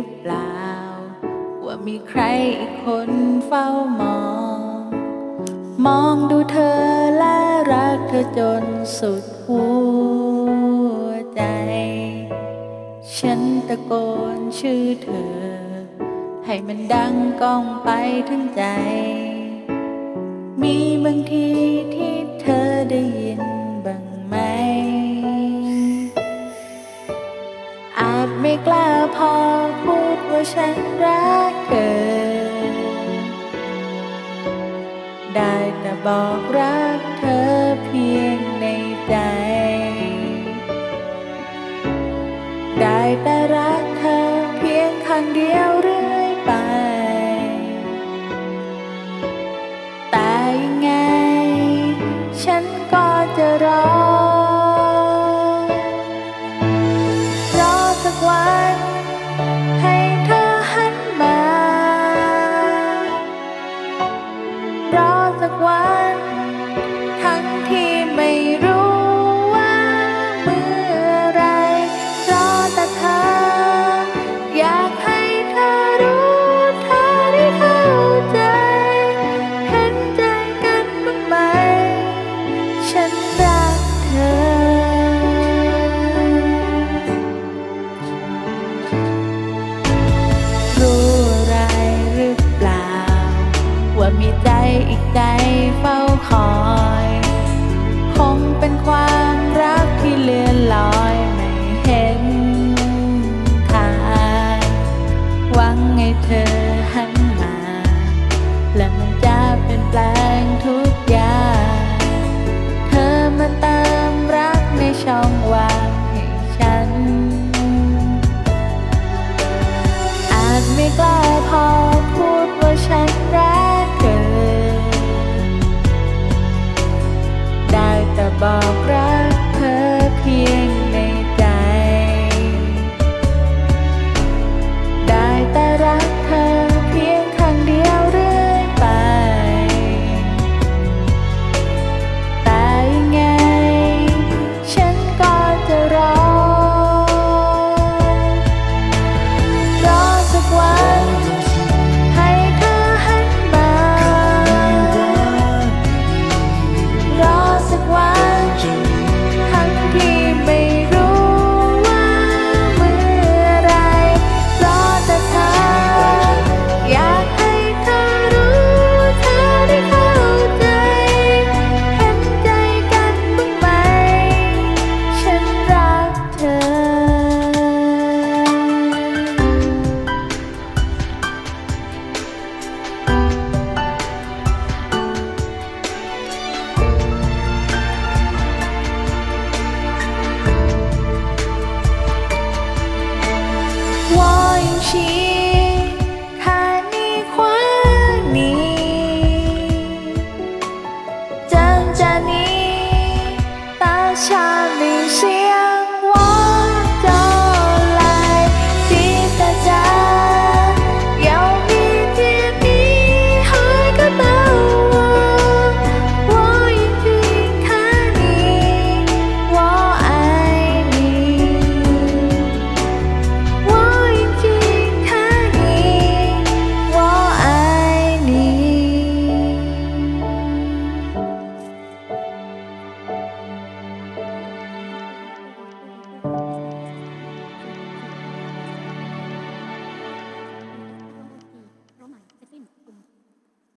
รือเปล่า ว่ามีใครอีกคนเฝ้ามอง มองดูเธอและรักเธอจนสุดหัวใจ ฉันตะโกนชื่อเธอ ให้มันดังก้องไปถึงใจ มีบางทีที่เธอได้ยินบ้างไหมอาจไม่กล้าพอ ว่าฉันรักเธอ ได้แต่บอกรักเธอเพียงในใจ ได้แต่รักเธอเพียงครั้งเดียวหรือ สักวัน อีกใจเฝ้าคอย คงเป็นความรักที่เลื่อนลอยไม่เห็นทางหวังให้เธอหันมาและ 下。